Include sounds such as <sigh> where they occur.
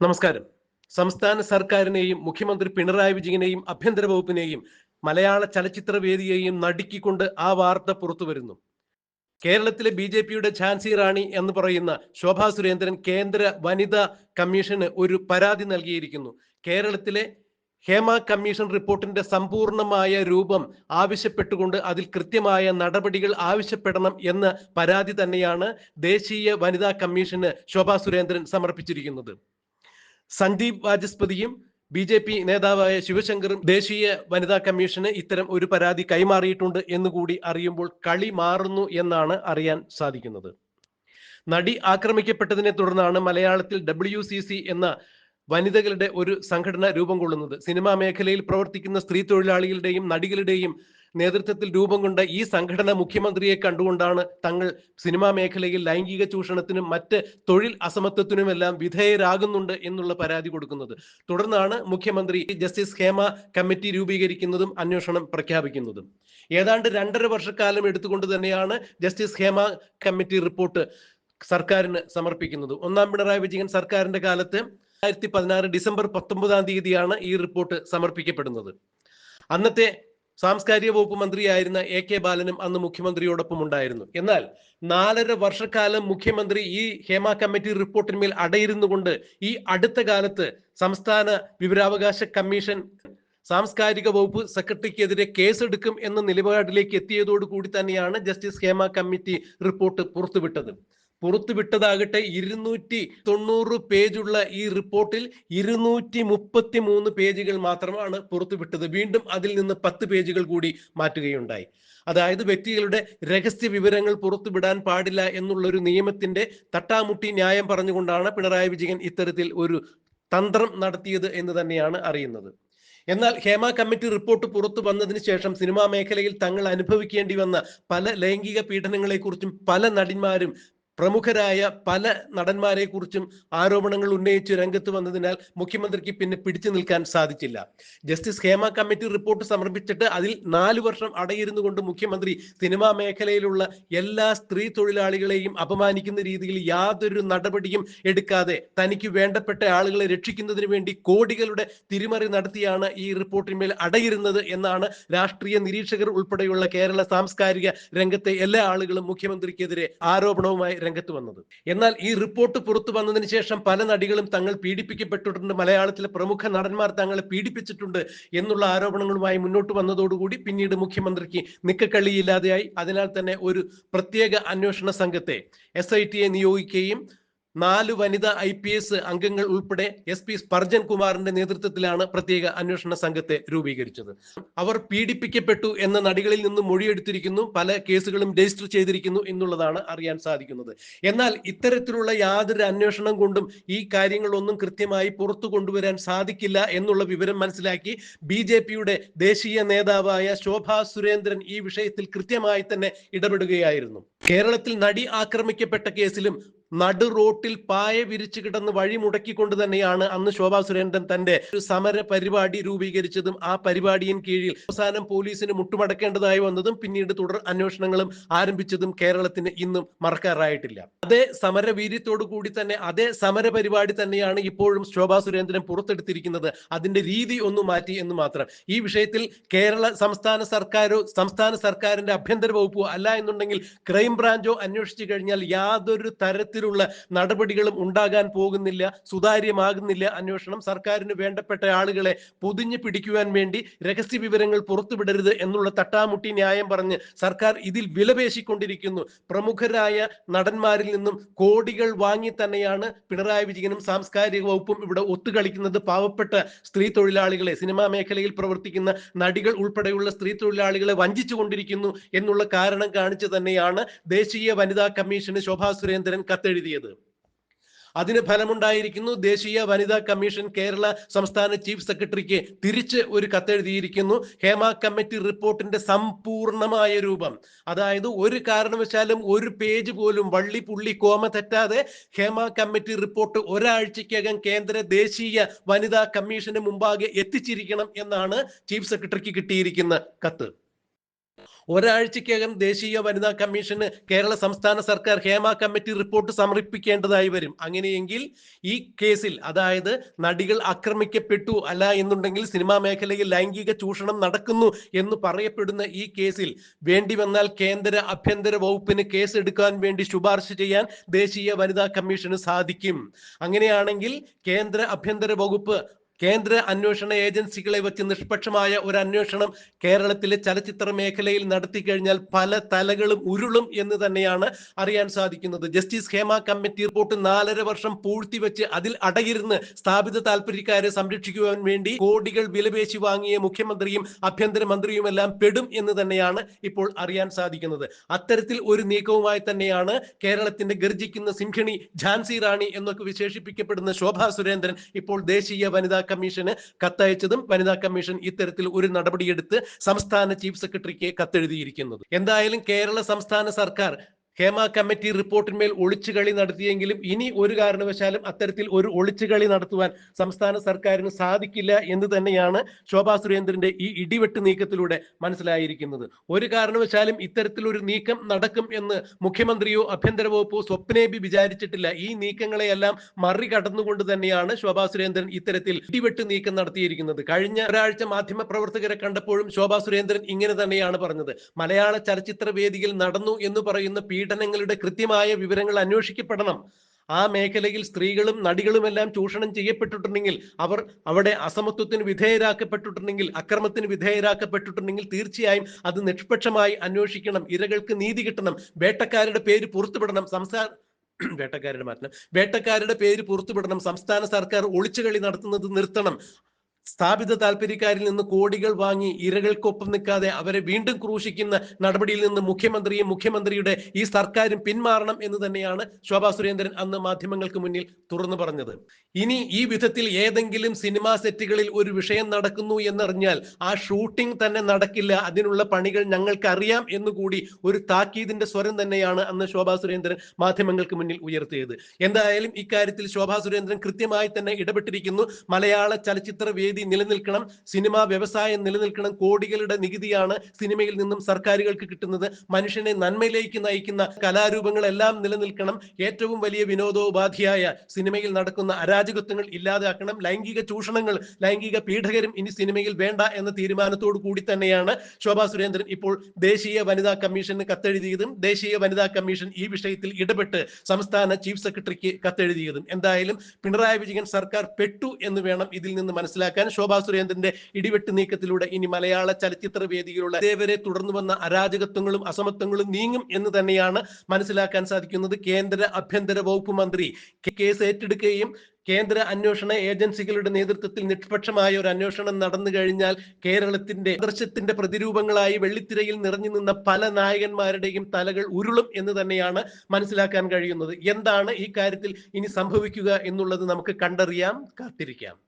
നമസ്കാരം. സംസ്ഥാന സർക്കാരിനെയും മുഖ്യമന്ത്രി പിണറായി വിജയനെയും ആഭ്യന്തര വകുപ്പിനെയും മലയാള ചലച്ചിത്ര വേദിയെയും നടുക്കിക്കൊണ്ട് ആ വാർത്ത പുറത്തു വരുന്നു. കേരളത്തിലെ ബി ജെ പിയുടെ ഝാൻസി റാണി എന്ന് പറയുന്ന ശോഭാ സുരേന്ദ്രൻ കേന്ദ്ര വനിതാ കമ്മീഷന് ഒരു പരാതി നൽകിയിരിക്കുന്നു. കേരളത്തിലെ ഹേമ കമ്മീഷൻ റിപ്പോർട്ടിന്റെ സമ്പൂർണമായ രൂപം ആവശ്യപ്പെട്ടുകൊണ്ട് അതിൽ കൃത്യമായ നടപടികൾ ആവശ്യപ്പെടണം എന്ന പരാതി തന്നെയാണ് ദേശീയ വനിതാ കമ്മീഷന് ശോഭാ സുരേന്ദ്രൻ സമർപ്പിച്ചിരിക്കുന്നത്. സന്ദീപ് വാചസ്പതിയും ബി ജെ പി നേതാവായ ശിവശങ്കറും ദേശീയ വനിതാ കമ്മീഷന് ഇത്തരം ഒരു പരാതി കൈമാറിയിട്ടുണ്ട് എന്നുകൂടി അറിയുമ്പോൾ കളി മാറുന്നു എന്നാണ് അറിയാൻ സാധിക്കുന്നത്. നടി ആക്രമിക്കപ്പെട്ടതിനെ തുടർന്നാണ് മലയാളത്തിൽ ഡബ്ല്യു സി സി എന്ന വനിതകളുടെ ഒരു സംഘടന രൂപം കൊള്ളുന്നത്. സിനിമാ മേഖലയിൽ പ്രവർത്തിക്കുന്ന സ്ത്രീ തൊഴിലാളികളുടെയും നടികളുടെയും നേതൃത്വത്തിൽ രൂപം കൊണ്ട ഈ സംഘടന മുഖ്യമന്ത്രിയെ കണ്ടുകൊണ്ടാണ് തങ്ങൾ സിനിമാ മേഖലയിൽ ലൈംഗിക ചൂഷണത്തിനും മറ്റ് തൊഴിൽ അസമത്വത്തിനുമെല്ലാം വിധേയരാകുന്നുണ്ട് എന്നുള്ള പരാതി കൊടുക്കുന്നത്. തുടർന്നാണ് മുഖ്യമന്ത്രി ജസ്റ്റിസ് ഹേമ കമ്മിറ്റി രൂപീകരിക്കുന്നതും അന്വേഷണം പ്രഖ്യാപിക്കുന്നതും. ഏതാണ്ട് രണ്ടര വർഷക്കാലം എടുത്തുകൊണ്ട് തന്നെയാണ് ജസ്റ്റിസ് ഹേമ കമ്മിറ്റി റിപ്പോർട്ട് സർക്കാരിന് സമർപ്പിക്കുന്നത്. ഒന്നാം പിണറായി വിജയൻ സർക്കാരിന്റെ കാലത്ത് രണ്ടായിരത്തി പതിനാറ് ഡിസംബർ പത്തൊമ്പതാം തീയതിയാണ് ഈ റിപ്പോർട്ട് സമർപ്പിക്കപ്പെടുന്നത്. അന്നത്തെ സാംസ്കാരിക വകുപ്പ് മന്ത്രിയായിരുന്ന എ കെ ബാലനും അന്ന് മുഖ്യമന്ത്രിയോടൊപ്പം ഉണ്ടായിരുന്നു. എന്നാൽ നാലര വർഷക്കാലം മുഖ്യമന്ത്രി ഈ ഹേമ കമ്മിറ്റി റിപ്പോർട്ടിന്മേൽ അടയിരുന്നുകൊണ്ട് ഈ അടുത്ത കാലത്ത് സംസ്ഥാന വിവരാവകാശ കമ്മീഷൻ സാംസ്കാരിക വകുപ്പ് സെക്രട്ടറിക്കെതിരെ കേസെടുക്കും എന്ന നിലപാടിലേക്ക് എത്തിയതോടു കൂടി തന്നെയാണ് ജസ്റ്റിസ് ഹേമ കമ്മിറ്റി റിപ്പോർട്ട് പുറത്തുവിട്ടത്. പുറത്തുവിട്ടതാകട്ടെ ഇരുന്നൂറ്റി തൊണ്ണൂറ് പേജുള്ള ഈ റിപ്പോർട്ടിൽ ഇരുന്നൂറ്റി മുപ്പത്തി മൂന്ന് പേജുകൾ മാത്രമാണ് പുറത്തുവിട്ടത് വീണ്ടും അതിൽ നിന്ന് പത്ത് പേജുകൾ കൂടി മാറ്റുകയുണ്ടായി. അതായത് വ്യക്തികളുടെ രഹസ്യ വിവരങ്ങൾ പുറത്തുവിടാൻ പാടില്ല എന്നുള്ള ഒരു നിയമത്തിന്റെ തട്ടാമുട്ടി ന്യായം പറഞ്ഞുകൊണ്ടാണ് പിണറായി വിജയൻ ഇത്തരത്തിൽ ഒരു തന്ത്രം നടത്തിയത് എന്ന് തന്നെയാണ് അറിയുന്നത്. എന്നാൽ ഹേമ കമ്മിറ്റി റിപ്പോർട്ട് പുറത്തു വന്നതിന് ശേഷം സിനിമാ മേഖലയിൽ തങ്ങൾ അനുഭവിക്കേണ്ടി വന്ന പല ലൈംഗിക പീഡനങ്ങളെക്കുറിച്ചും പല നടിമാരും പ്രമുഖരായ പല നടന്മാരെ കുറിച്ചും ആരോപണങ്ങൾ ഉന്നയിച്ച് രംഗത്ത് വന്നതിനാൽ മുഖ്യമന്ത്രിക്ക് പിന്നെ പിടിച്ചു നിൽക്കാൻ സാധിച്ചില്ല. ജസ്റ്റിസ് ഹേമ കമ്മിറ്റി റിപ്പോർട്ട് സമർപ്പിച്ചിട്ട് അതിൽ നാല് വർഷം അടയിരുന്നു കൊണ്ട് മുഖ്യമന്ത്രി സിനിമാ മേഖലയിലുള്ള എല്ലാ സ്ത്രീ തൊഴിലാളികളെയും അപമാനിക്കുന്ന രീതിയിൽ യാതൊരു നടപടിയും എടുക്കാതെ തനിക്ക് വേണ്ടപ്പെട്ട ആളുകളെ രക്ഷിക്കുന്നതിന് വേണ്ടി കോടികളുടെ തിരിമറി നടത്തിയാണ് ഈ റിപ്പോർട്ടിന്മേൽ അടയിരുന്നത് എന്നാണ് രാഷ്ട്രീയ നിരീക്ഷകർ ഉൾപ്പെടെയുള്ള കേരള സാംസ്കാരിക രംഗത്തെ എല്ലാ ആളുകളും മുഖ്യമന്ത്രിക്കെതിരെ ആരോപണവുമായി രംഗത്ത് വന്നത്. എന്നാൽ ഈ റിപ്പോർട്ട് പുറത്തു വന്നതിന് ശേഷം പല നടികളും തങ്ങൾ പീഡിപ്പിക്കപ്പെട്ടിട്ടുണ്ട്. മലയാളത്തിലെ പ്രമുഖ നടന്മാർ തങ്ങളെ പീഡിപ്പിച്ചിട്ടുണ്ട് എന്നുള്ള ആരോപണങ്ങളുമായി മുന്നോട്ട് വന്നതോടുകൂടി പിന്നീട് മുഖ്യമന്ത്രിക്ക് നിക്കക്കള്ളിയില്ലാതെയായി. അതിനാൽ തന്നെ ഒരു പ്രത്യേക അന്വേഷണ സംഘത്തെ എസ് നിയോഗിക്കുകയും നാല് വനിതാ ഐ പി എസ് അംഗങ്ങൾ ഉൾപ്പെടെ എസ് പി സ്പർജൻ കുമാറിന്റെ നേതൃത്വത്തിലാണ് പ്രത്യേക അന്വേഷണ സംഘത്തെ രൂപീകരിച്ചത്. അവർ പീഡിപ്പിക്കപ്പെട്ടു എന്ന നടികളിൽ നിന്ന് മൊഴിയെടുത്തിരിക്കുന്നു. പല കേസുകളും രജിസ്റ്റർ ചെയ്തിരിക്കുന്നു എന്നുള്ളതാണ് അറിയാൻ സാധിക്കുന്നത്. എന്നാൽ ഇത്തരത്തിലുള്ള യാതൊരു അന്വേഷണം കൊണ്ടും ഈ കാര്യങ്ങളൊന്നും കൃത്യമായി പുറത്തു കൊണ്ടുവരാൻ സാധിക്കില്ല എന്നുള്ള വിവരം മനസ്സിലാക്കി ബി ജെ പിയുടെ ദേശീയ നേതാവായ ശോഭാ സുരേന്ദ്രൻ ഈ വിഷയത്തിൽ കൃത്യമായി തന്നെ ഇടപെടുകയായിരുന്നു. കേരളത്തിൽ നടി ആക്രമിക്കപ്പെട്ട കേസിലും നടു റോട്ടിൽ പായ വിരിച്ചു കിടന്ന് വഴി മുടക്കിക്കൊണ്ട് തന്നെയാണ് അന്ന് ശോഭാ സുരേന്ദ്രൻ തന്റെ ഒരു സമര പരിപാടി രൂപീകരിച്ചതും ആ പരിപാടിയിൻ കീഴിൽ അവസാനം പോലീസിന് മുട്ടുമടക്കേണ്ടതായി വന്നതും പിന്നീട് തുടർ അന്വേഷണങ്ങളും ആരംഭിച്ചതും കേരളത്തിന് ഇന്നും മറക്കാറായിട്ടില്ല. അതേ സമരവീര്യത്തോടു കൂടി തന്നെ അതേ സമര പരിപാടി തന്നെയാണ് ഇപ്പോഴും ശോഭാ സുരേന്ദ്രൻ പുറത്തെടുത്തിരിക്കുന്നത്. അതിന്റെ രീതി ഒന്ന് മാറ്റി എന്ന് മാത്രം. ഈ വിഷയത്തിൽ കേരള സംസ്ഥാന സർക്കാരോ സംസ്ഥാന സർക്കാരിന്റെ ആഭ്യന്തര വകുപ്പോ അല്ല എന്നുണ്ടെങ്കിൽ ക്രൈം ബ്രാഞ്ചോ അന്വേഷിച്ചു കഴിഞ്ഞാൽ യാതൊരു തരത്തിലുള്ള നടപടികളും ഉണ്ടാകാൻ പോകുന്നില്ല സുതാര്യമാകുന്നില്ല അന്വേഷണം. സർക്കാരിന് വേണ്ടപ്പെട്ട ആളുകളെ പൊതിഞ്ഞു പിടിക്കുവാൻ വേണ്ടി രഹസ്യ വിവരങ്ങൾ പുറത്തുവിടരുത് എന്നുള്ള തട്ടാമുട്ടി ന്യായം പറഞ്ഞ് സർക്കാർ ഇതിൽ വിലപേശിക്കൊണ്ടിരിക്കുന്നു. പ്രമുഖരായ നടന്മാരിൽ നിന്നും കോടികൾ വാങ്ങി തന്നെയാണ് പിണറായി വിജയനും സാംസ്കാരിക വകുപ്പും ഇവിടെ ഒത്തുകളിക്കുന്നത്. പാവപ്പെട്ട സ്ത്രീ തൊഴിലാളികളെ സിനിമാ മേഖലയിൽ പ്രവർത്തിക്കുന്ന നടികൾ ഉൾപ്പെടെയുള്ള സ്ത്രീ തൊഴിലാളികളെ വഞ്ചിച്ചു കൊണ്ടിരിക്കുന്നു എന്നുള്ള കാരണം കാണിച്ചു തന്നെയാണ് ദേശീയ വനിതാ കമ്മീഷന് ശോഭാ സുരേന്ദ്രൻ കത്തെഴുതിയത് അതിന് ഫലമുണ്ടായിരിക്കുന്നു ദേശീയ വനിതാ കമ്മീഷൻ കേരള സംസ്ഥാന ചീഫ് സെക്രട്ടറിക്ക് തിരിച്ച് ഒരു കത്തെഴുതിയിരിക്കുന്നു. ഹേമ കമ്മിറ്റി റിപ്പോർട്ടിന്റെ സമ്പൂർണമായ രൂപം. അതായത് ഒരു കാരണവശാലും ഒരു പേജ് പോലും വള്ളി പുള്ളി കോമ തെറ്റാതെ ഹേമ കമ്മിറ്റി റിപ്പോർട്ട് ഒരാഴ്ചക്കകം കേന്ദ്ര ദേശീയ വനിതാ കമ്മീഷന് മുമ്പാകെ എത്തിച്ചിരിക്കണം എന്നാണ് ചീഫ് സെക്രട്ടറിക്ക് കിട്ടിയിരിക്കുന്ന കത്ത്. ഒരാഴ്ചക്കകം ദേശീയ വനിതാ കമ്മീഷന് കേരള സംസ്ഥാന സർക്കാർ ഹേമ കമ്മിറ്റി റിപ്പോർട്ട് സമർപ്പിക്കേണ്ടതായി വരും. അങ്ങനെയെങ്കിൽ ഈ കേസിൽ അതായത് നടികൾ ആക്രമിക്കപ്പെട്ടു അല്ല എന്നുണ്ടെങ്കിൽ സിനിമാ മേഖലയിൽ ലൈംഗിക ചൂഷണം നടക്കുന്നു എന്ന് പറയപ്പെടുന്ന ഈ കേസിൽ വേണ്ടി വന്നാൽ കേന്ദ്ര ആഭ്യന്തര വകുപ്പിന് കേസ് എടുക്കാൻ വേണ്ടി ശുപാർശ ചെയ്യാൻ ദേശീയ വനിതാ കമ്മീഷന് സാധിക്കും. അങ്ങനെയാണെങ്കിൽ കേന്ദ്ര ആഭ്യന്തര വകുപ്പ് കേന്ദ്ര അന്വേഷണ ഏജൻസികളെ വെച്ച് നിഷ്പക്ഷമായ ഒരു അന്വേഷണം കേരളത്തിലെ ചലച്ചിത്ര മേഖലയിൽ നടത്തി കഴിഞ്ഞാൽ പല തലകളും ഉരുളും എന്ന് തന്നെയാണ് അറിയാൻ സാധിക്കുന്നത്. ജസ്റ്റിസ് ഹേമ കമ്മിറ്റി റിപ്പോർട്ട് നാലര വർഷം പൂഴ്ത്തിവെച്ച് അതിൽ അടയിരുന്ന് സ്ഥാപിത താല്പര്യക്കാരെ സംരക്ഷിക്കുവാൻ വേണ്ടി കോടികൾ വിലപേശി വാങ്ങിയ മുഖ്യമന്ത്രിയും ആഭ്യന്തരമന്ത്രിയുമെല്ലാം മന്ത്രിയുമെല്ലാം പെടും എന്ന് തന്നെയാണ് ഇപ്പോൾ അറിയാൻ സാധിക്കുന്നത്. അത്തരത്തിൽ ഒരു നീക്കവുമായി തന്നെയാണ് കേരളത്തിന്റെ ഗർജിക്കുന്ന സിംഹിണി ഝാൻസി റാണി എന്നൊക്കെ വിശേഷിപ്പിക്കപ്പെടുന്ന ശോഭാ സുരേന്ദ്രൻ ഇപ്പോൾ ദേശീയ വനിതാ കമ്മീഷന് കത്തയച്ചതും വനിതാ കമ്മീഷൻ ഇത്തരത്തിൽ ഒരു നടപടിയെടുത്ത് സംസ്ഥാന ചീഫ് സെക്രട്ടറിക്ക് കത്തെഴുതിയിരിക്കുന്നത്. എന്തായാലും കേരള സംസ്ഥാന സർക്കാർ ഹേമ കമ്മിറ്റി റിപ്പോർട്ടിന്മേൽ ഒളിച്ചുകളി നടത്തിയെങ്കിലും ഇനി ഒരു കാരണവശാലും അത്തരത്തിൽ ഒരു ഒളിച്ചുകളി നടത്തുവാൻ സംസ്ഥാന സർക്കാരിന് സാധിക്കില്ല എന്ന് തന്നെയാണ് ശോഭാ സുരേന്ദ്രന്റെ ഈ ഇടിവെട്ട് നീക്കത്തിലൂടെ മനസ്സിലായിരിക്കുന്നത്. ഒരു കാരണവശാലും ഇത്തരത്തിലൊരു നീക്കം നടക്കും എന്ന് മുഖ്യമന്ത്രിയോ ആഭ്യന്തര വകുപ്പോ സ്വപ്നേബി വിചാരിച്ചിട്ടില്ല. ഈ നീക്കങ്ങളെയെല്ലാം മറികടന്നുകൊണ്ട് തന്നെയാണ് ശോഭാ സുരേന്ദ്രൻ ഇത്തരത്തിൽ ഇടിവെട്ട് നീക്കം നടത്തിയിരിക്കുന്നത്. കഴിഞ്ഞ ഒരാഴ്ച മാധ്യമ പ്രവർത്തകരെ കണ്ടപ്പോഴും ശോഭാ സുരേന്ദ്രൻ ഇങ്ങനെ തന്നെയാണ് പറഞ്ഞത്. മലയാള ചലച്ചിത്ര വേദിയിൽ നടന്നു എന്ന് പറയുന്ന പീഡനങ്ങളുടെ കൃത്യമായ വിവരങ്ങൾ അന്വേഷിക്കപ്പെടണം. ആ മേഖലയിൽ സ്ത്രീകളും നടികളും എല്ലാം ചൂഷണം ചെയ്യപ്പെട്ടിട്ടുണ്ടെങ്കിൽ അവർ അവിടെ അസമത്വത്തിന് വിധേയരാക്കപ്പെട്ടിട്ടുണ്ടെങ്കിൽ അക്രമത്തിന് വിധേയരാക്കപ്പെട്ടിട്ടുണ്ടെങ്കിൽ തീർച്ചയായും അത് നിഷ്പക്ഷമായി അന്വേഷിക്കണം. ഇരകൾക്ക് നീതി കിട്ടണം. വേട്ടക്കാരുടെ പേര് പുറത്തുവിടണം. സംസ്ഥാന <clears throat> വേട്ടക്കാരുടെ മാറ്റണം വേട്ടക്കാരുടെ പേര് പുറത്തുവിടണം. സംസ്ഥാന സർക്കാർ ഒളിച്ചുകളി നടത്തുന്നത് നിർത്തണം. സ്ഥാപിത താല്പര്യക്കാരിൽ നിന്ന് കോടികൾ വാങ്ങി ഇരകൾക്കൊപ്പം നിൽക്കാതെ അവരെ വീണ്ടും ക്രൂശിക്കുന്ന നടപടിയിൽ നിന്ന് മുഖ്യമന്ത്രിയും മുഖ്യമന്ത്രിയുടെ ഈ സർക്കാരും പിന്മാറണം എന്ന് തന്നെയാണ് ശോഭാ സുരേന്ദ്രൻ അന്ന് മാധ്യമങ്ങൾക്ക് മുന്നിൽ തുറന്നു പറഞ്ഞത്. ഇനി ഈ വിധത്തിൽ ഏതെങ്കിലും സിനിമാ സെറ്റുകളിൽ ഒരു വിഷയം നടക്കുന്നു എന്നറിഞ്ഞാൽ ആ ഷൂട്ടിംഗ് തന്നെ നടക്കില്ല. അതിനുള്ള പണികൾ ഞങ്ങൾക്ക് അറിയാം എന്നുകൂടി ഒരു താക്കീതിന്റെ സ്വരം തന്നെയാണ് അന്ന് ശോഭാ സുരേന്ദ്രൻ മാധ്യമങ്ങൾക്ക് മുന്നിൽ ഉയർത്തിയത്. എന്തായാലും ഇക്കാര്യത്തിൽ ശോഭാ സുരേന്ദ്രൻ കൃത്യമായി തന്നെ ഇടപെട്ടിരിക്കുന്നു. മലയാള ചലച്ചിത്ര വേദി നിലനിൽക്കണം. സിനിമാ വ്യവസായം നിലനിൽക്കണം. കോടികളുടെ നികുതിയാണ് സിനിമയിൽ നിന്നും സർക്കാരുകൾക്ക് കിട്ടുന്നത്. മനുഷ്യനെ നന്മയിലേക്ക് നയിക്കുന്ന കലാരൂപങ്ങളെല്ലാം നിലനിൽക്കണം. ഏറ്റവും വലിയ വിനോദോപാധിയായ സിനിമയിൽ നടക്കുന്ന അരാജകത്വങ്ങൾ ഇല്ലാതാക്കണം. ലൈംഗിക ചൂഷണങ്ങൾ ലൈംഗിക പീഡകരും ഇനി സിനിമയിൽ വേണ്ട എന്ന തീരുമാനത്തോടു കൂടി തന്നെയാണ് ശോഭാ സുരേന്ദ്രൻ ഇപ്പോൾ ദേശീയ വനിതാ കമ്മീഷന് കത്തെഴുതിയതും ദേശീയ വനിതാ കമ്മീഷൻ ഈ വിഷയത്തിൽ ഇടപെട്ട് സംസ്ഥാന ചീഫ് സെക്രട്ടറിക്ക് കത്തെഴുതിയതും. എന്തായാലും പിണറായി വിജയൻ സർക്കാർ പെട്ടു എന്ന് വേണം ഇതിൽ നിന്ന് മനസ്സിലാക്കാൻ. ശോഭാ സുരേന്ദ്രന്റെ ഇടിവെട്ട് നീക്കത്തിലൂടെ ഇനി മലയാള ചലച്ചിത്ര വേദിയിലുള്ള ഇതേവരെ തുടർന്നു വന്ന അരാജകത്വങ്ങളും അസമത്വങ്ങളും നീങ്ങും എന്ന് തന്നെയാണ് മനസ്സിലാക്കാൻ സാധിക്കുന്നത് കേന്ദ്ര ആഭ്യന്തര വകുപ്പ് മന്ത്രി. കേസ് ഏറ്റെടുക്കുകയും കേന്ദ്ര അന്വേഷണ ഏജൻസികളുടെ നേതൃത്വത്തിൽ നിഷ്പക്ഷമായ ഒരു അന്വേഷണം നടന്നു കഴിഞ്ഞാൽ കേരളത്തിന്റെ ആദർശത്തിന്റെ പ്രതിരൂപങ്ങളായി വെള്ളിത്തിരയിൽ നിറഞ്ഞു നിന്ന പല നായകന്മാരുടെയും തലകൾ ഉരുളും എന്ന് തന്നെയാണ് മനസ്സിലാക്കാൻ കഴിയുന്നത്. എന്താണ് ഈ കാര്യത്തിൽ ഇനി സംഭവിക്കുക എന്നുള്ളത് നമുക്ക് കണ്ടറിയാം കാത്തിരിക്കാം.